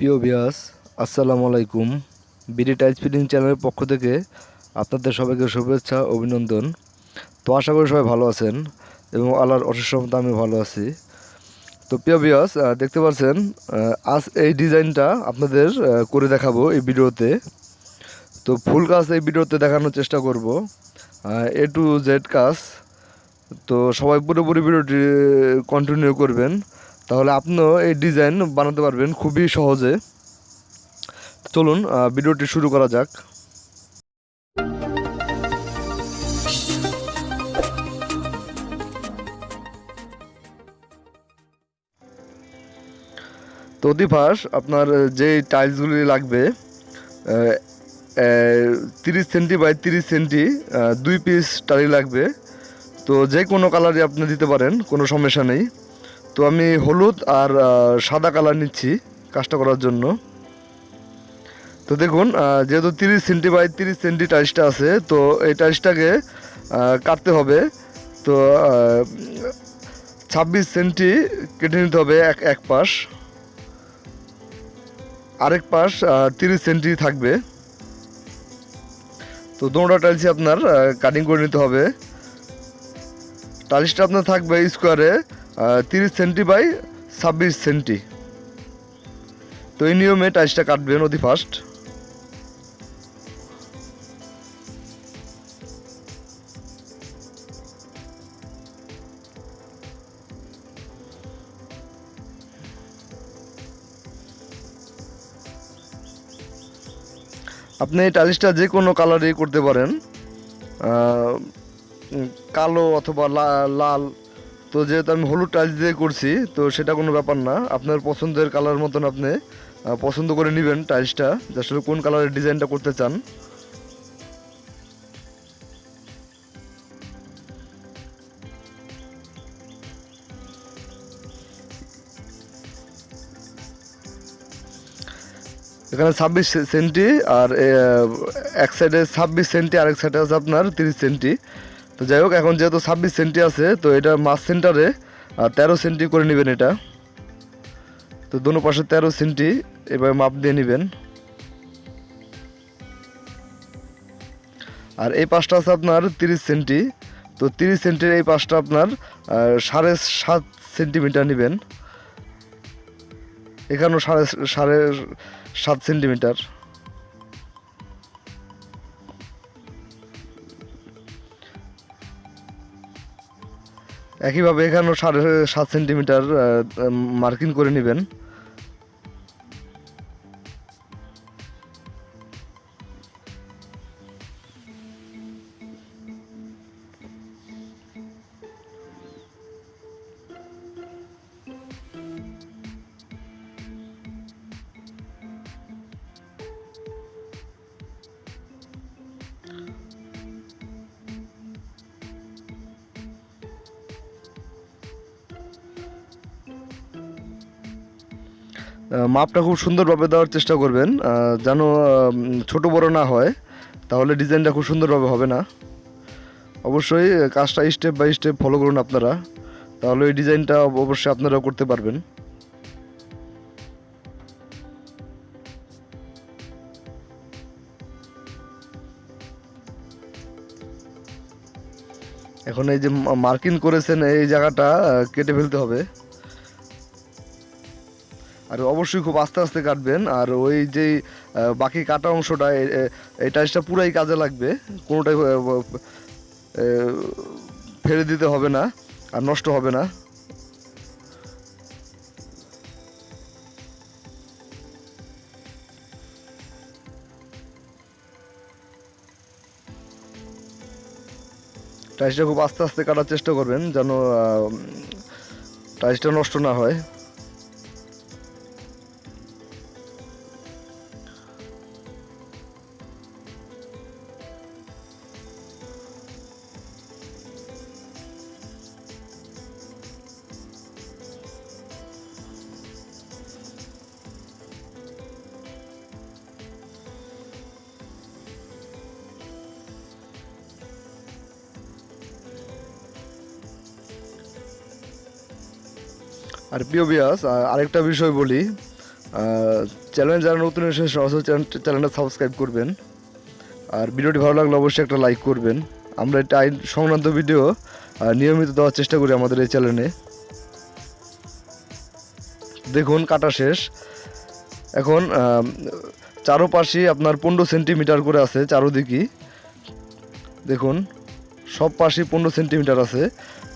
প্রিয় বিয়াস আসসালামু আলাইকুম। বিডি টাইজ ফিটিং চ্যানেলের পক্ষ থেকে আপনাদের সবাইকে শুভেচ্ছা, অভিনন্দন। তো আশা করি সবাই ভালো আছেন এবং অশেষ রহমতে আমি ভালো আছি। তো প্রিয় বিয়াস দেখতে পাচ্ছেন আজ এই ডিজাইনটা আপনাদের করে দেখাবো এই ভিডিওতে। তো ফুল কাজ এই ভিডিওতে দেখানোর চেষ্টা করব। এ টু জেড কাজ। তো সবাই পুরোপুরি ভিডিওটি কন্টিনিউ করবেন। তাহলে আপনিও এই ডিজাইন বানাতে পারবেন খুবই সহজে। চলুন ভিডিওটি শুরু করা যাক। তো অধিপাস আপনার যে টাইলসগুলি লাগবে তিরিশ সেন্টি বাই তিরিশ সেন্টি দুই পিস টালি লাগবে। তো যে কোনো কালারই আপনি দিতে পারেন, কোনো সমস্যা নেই। তো আমি হলুদ আর সাদা কালার নিচ্ছি কাজটা করার জন্য। তো দেখুন যেহেতু তিরিশ সেন্টি বাই তিরিশ সেন্টি টাইলসটা আছে, তো এই টাইলসটাকে কাটতে হবে। তো ছাব্বিশ সেন্টি কেটে নিতে হবে এক এক পাশ। আরেক পাশ তিরিশ সেন্টি থাকবে। তো দোনোটা টাইলসই আপনার কাটিং করে নিতে হবে। টাইলসটা আপনার থাকবে স্কোয়ারে তিরিশ সেন্টি বাই ছাব্বিশ সেন্টি। তো এই নিয়মে টাইলসটা কাটবেন অতি ফার্স্ট। আপনি এই টাইলসটা যে কোনো কালারই করতে পারেন। কালো অথবা লাল। তো যেহেতু আমি হলুদ টাইলস দিয়ে করছি, তো সেটা কোনো ব্যাপার না। আপনার পছন্দের কালার মতন আপনি পছন্দ করে নেবেন টাইলসটা, যে আসলে কোন কালারের ডিজাইনটা করতে চান। এখানে ছাব্বিশ সেন্টি আর এক সাইডে ছাব্বিশ সেন্টি আর এক সাইডে আছে আপনার তিরিশ সেন্টি তো যাই হোক, এখন যেহেতু ছাব্বিশ সেন্টি আছে, তো এটা মাছ সেন্টারে তেরো সেন্টি করে নেবেন এটা। তো দোনো পাশে তেরো সেন্টি, এবার মাপ দিয়ে নেবেন। আর এই পাশটা আছে আপনার তিরিশ সেন্টি, তো তিরিশ সেন্টির এই পাশটা আপনার সাড়ে সাত সেন্টিমিটার নেবেন। এখানেও সাড়ে সাড়ে সাত সেন্টিমিটার। একইভাবে এখানেও সাড়ে সাত সেন্টিমিটার মার্কিং করে নেবেন। মাপটা খুব সুন্দরভাবে দেওয়ার চেষ্টা করবেন। যেন ছোট বড় না হয়, তাহলে ডিজাইনটা খুব সুন্দরভাবে হবে না। অবশ্যই কাজটা স্টেপ বাই স্টেপ ফলো করুন আপনারা। তাহলে এই ডিজাইনটা অবশ্যই আপনারা করতে পারবেন। এখন এই যে মার্কিং করেছেন, এই জায়গাটা কেটে ফেলতে হবে। আর অবশ্যই খুব আস্তে আস্তে কাটবেন। আর ওই যে বাকি কাটা অংশটা এই টাইসটা পুরাই কাজে লাগবে। কোনোটাই ফেলে দিতে হবে না, আর নষ্ট হবে না। টাইসটা খুব আস্তে আস্তে কাটার চেষ্টা করবেন, যেন টাইসটা নষ্ট না হয়। আর প্রিয় বিয়াস আরেকটা বিষয় বলি। চ্যানেল যারা নতুন এসেছে অবশ্যই চ্যানেলটা সাবস্ক্রাইব করবেন। আর ভিডিওটি ভালো লাগলে অবশ্যই একটা লাইক করবেন। আমরা এটা আইন সংক্রান্ত ভিডিও নিয়মিত দেওয়ার চেষ্টা করি আমাদের এই চ্যানেলে দেখুন, কাটা শেষ। এখন চারোপাশে আপনার পনেরো সেন্টিমিটার করে আছে চারোদিকই দেখুন, সব পাশে পনেরো সেন্টিমিটার আছে।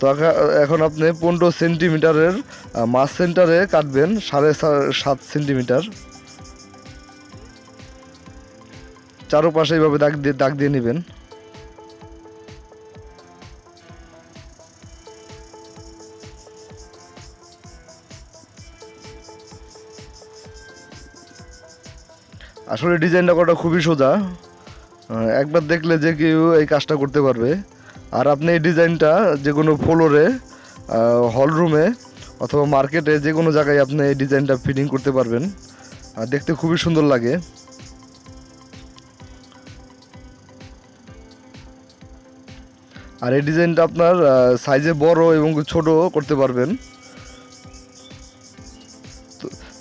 তো এখা- এখন আপনি পনেরো সেন্টিমিটারের মাছ সেন্টারে কাটবেন, সাড়ে সাত সেন্টিমিটার। চারোপাশে এইভাবে দাগ দিয়ে দাগ দিয়ে নেবেন। আসলে ডিজাইনটা করাটা খুবই সোজা। একবার দেখলে যে কেউ এই কাজটা করতে পারবে। আর আপনি এই ডিজাইনটা যে কোনো ফ্লোরে হল রুমে অথবা মার্কেটে যে কোনো জায়গায় আপনি এই ডিজাইনটা ফিটিং করতে পারবেন। আর দেখতে খুবই সুন্দর লাগে। আর এই ডিজাইনটা আপনার সাইজে বড় এবং ছোট করতে পারবেন।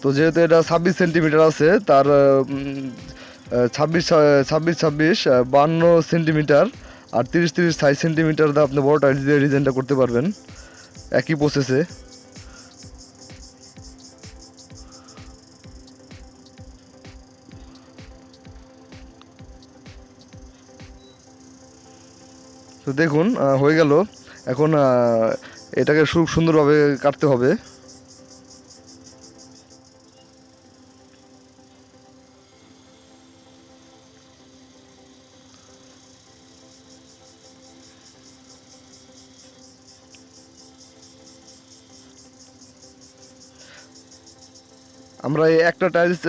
তো যেহেতু এটা ছাব্বিশ সেন্টিমিটার আছে, তার ছাব্বিশ ছাব্বিশ ছাব্বিশ বান্ন সেন্টিমিটার আর তিরিশ তিরিশ সাইজ সেন্টিমিটার দিয়ে আপনি বড় টাইলস দিয়ে ডিজাইনটা করতে পারবেন। একই প্রসেসে তো দেখুন হয়ে গেল। এখন এটাকে সুন্দরভাবে কাটতে হবে। আমরা এই একটা টাইলস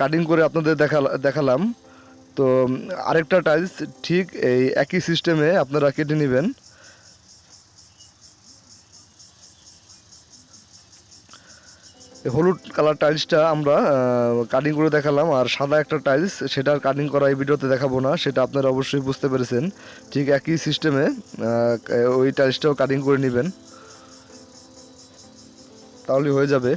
কাটিং করে আপনাদের দেখাল, দেখালাম। তো আরেকটা টাইলস ঠিক এই একই সিস্টেমে আপনারা কেটে নেবেন। হলুদ কালার টাইলসটা আমরা কাটিং করে দেখালাম, আর সাদা একটা টাইলস সেটার কাটিং করা এই ভিডিওতে দেখাবো না, সেটা আপনারা অবশ্যই বুঝতে পেরেছেন। ঠিক একই সিস্টেমে ওই টাইলসটাও কাটিং করে নেবেন। তাহলে হয়ে যাবে।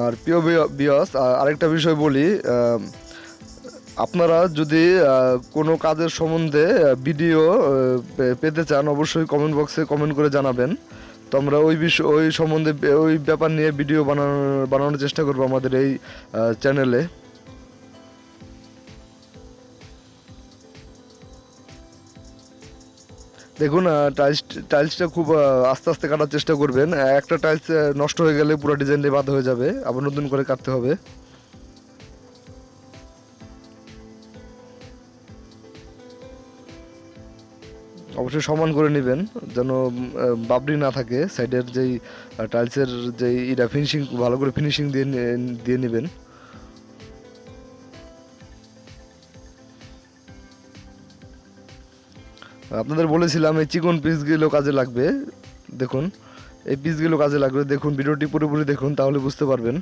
আর প্রিয় বিয়স আরেকটা বিষয় বলি আপনারা যদি কোনো কাজের সম্বন্ধে ভিডিও পেতে চান, অবশ্যই কমেন্ট বক্সে কমেন্ট করে জানাবেন। তো আমরা ওই বিষয়, ওই সম্বন্ধে, ওই ব্যাপার নিয়ে ভিডিও বানানোর বানানোর চেষ্টা করব আমাদের এই চ্যানেলে দেখুন টাইলস টাইলসটা খুব আস্তে আস্তে কাটার চেষ্টা করবেন। একটা টাইলস নষ্ট হয়ে গেলে পুরো ডিজাইনটাই বাদ হয়ে যাবে। আবার নতুন করে কাটতে হবে। অবশ্যই সমান করে নেবেন, যেন বাবরি না থাকে। সাইডের যেই টাইলসের যেই এটা ফিনিশিং ভালো করে ফিনিশিং দিয়ে দিয়ে নেবেন। আপনাদের বলেছিলাম, এই চিকন পিসগুলো কাজে লাগবে। দেখুন, এই পিসগুলো কাজে লাগবে। দেখুন, ভিডিওটি পুরোপুরি দেখুন, তাহলে বুঝতে পারবেন।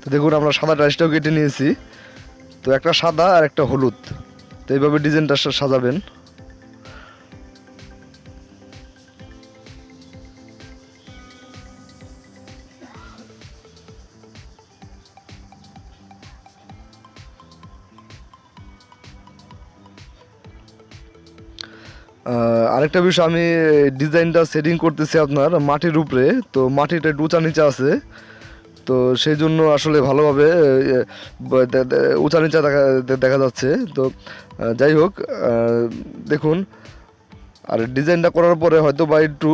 তো দেখুন, আমরা সাদা টাইসটাও কেটে নিয়েছি। তো একটা সাদা আর একটা হলুদ। তো এইভাবে ডিজাইনটা সাজাবেন। আরেকটা বিষয়, আমি ডিজাইনটা সেটিং করতেছি আপনার মাটির উপরে, তো মাটিটা একটু উঁচা নিচা আছে, তো সেই জন্য আসলে ভালোভাবে উঁচা নিচা দেখা দেখা যাচ্ছে, তো যাই হোক দেখুন, আর ডিজাইনটা করার পরে হয়তো বা একটু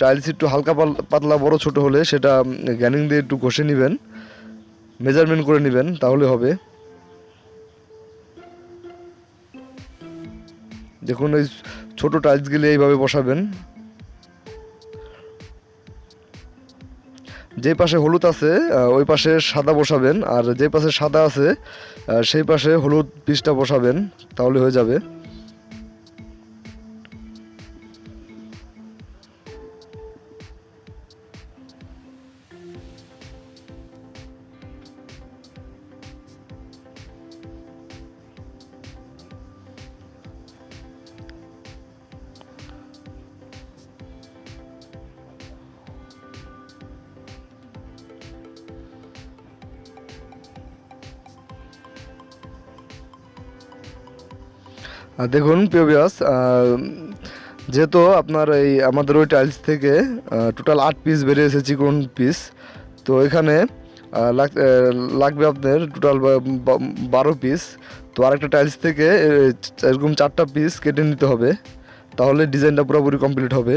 টাইলস একটু হালকা পাতলা বড় ছোট হলে সেটা গ্যানিং দিয়ে একটু ঘষে নেবেন মেজারমেন্ট করে নেবেন, তাহলে হবে। দেখুন, ওই ছোট টাইলসগুলি এইভাবে বসাবেন। যে পাশে হলুদ আছে ওই পাশে সাদা বসাবেন, আর যে পাশে সাদা আছে সেই পাশে হলুদ পিসটা বসাবেন, তাহলে হয়ে যাবে। দেখুন, প্রিয় বিয়াস যেহেতু আপনার এই আমাদের ওই টাইলস থেকে টোটাল আট পিস বেরিয়ে এসেছে চিকন পিস তো এখানে লাগ- লাগবে আপনার টোটাল বারো পিস তো আরেকটা টাইলস থেকে এরকম চারটা পিস কেটে নিতে হবে। তাহলে ডিজাইনটা পুরোপুরি কমপ্লিট হবে।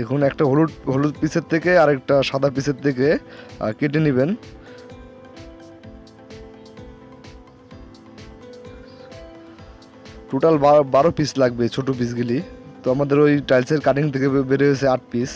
দেখুন একটা হলুদ হলুদ পিসের থেকে আরেকটা সাদা পিসের থেকে কেটে নেবেন। টোটাল বারো পিস লাগবে ছোটো পিসগুলি তো আমাদের ওই টাইলসের কাটিং থেকে বের হয়েছে আট পিস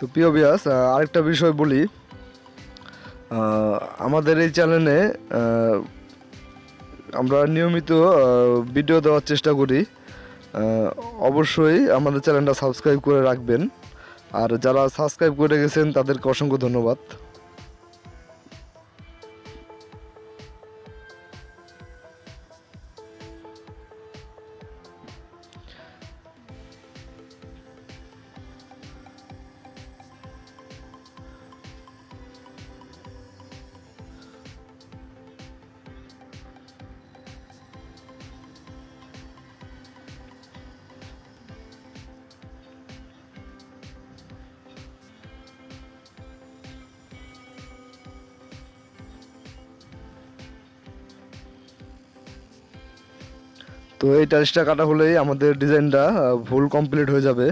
তো প্রিয় বিয়াস আরেকটা বিষয় বলি। আমাদের এই চ্যানেলে আমরা নিয়মিত ভিডিও দেওয়ার চেষ্টা করি। অবশ্যই আমাদের চ্যানেলটা সাবস্ক্রাইব করে রাখবেন। আর যারা সাবস্ক্রাইব করে গেছেন, তাদেরকে অসংখ্য ধন্যবাদ। তো এই টাইলসটা কাটা হলেই আমাদের ডিজাইনটা ফুল কমপ্লিট হয়ে যাবে।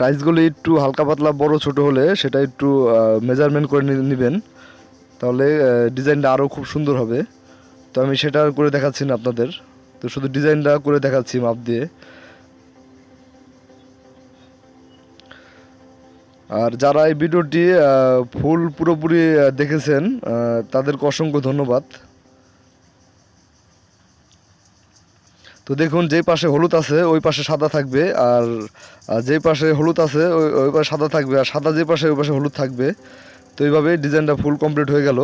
টাইলসগুলো একটু হালকা পাতলা, বড়, ছোট হলে সেটা একটু মেজারমেন্ট করে নিবেন। তাহলে ডিজাইনটা আরও খুব সুন্দর হবে। তো আমি সেটা করে দেখাচ্ছি না আপনাদের। তো শুধু ডিজাইনটা করে দেখাচ্ছি মাপ দিয়ে। আর যারা এই ভিডিওটি ফুল পুরোপুরি দেখেছেন তাদেরকে অসংখ্য ধন্যবাদ। তো দেখুন, যেই পাশে হলুদ আছে, ওই পাশে সাদা থাকবে, আর যেই পাশে হলুদ আছে, ওই ওই পাশে সাদা থাকবে, আর সাদা যে পাশে, ওই পাশে হলুদ থাকবে। তো এইভাবে ডিজাইনটা ফুল কমপ্লিট হয়ে গেল।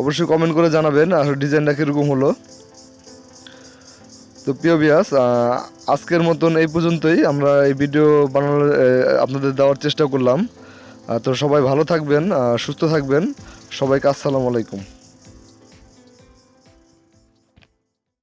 অবশ্যই কমেন্ট করে জানাবেন, আর ডিজাইনটা কীরকম হলো। তো প্রিয় বিয়াস আজকের মতন এই পর্যন্তই। আমরা এই ভিডিও বানানোর আপনাদের দেওয়ার চেষ্টা করলাম। তো সবাই ভালো থাকবেন সুস্থ থাকবেন। সবাইকে আসসালামু আলাইকুম।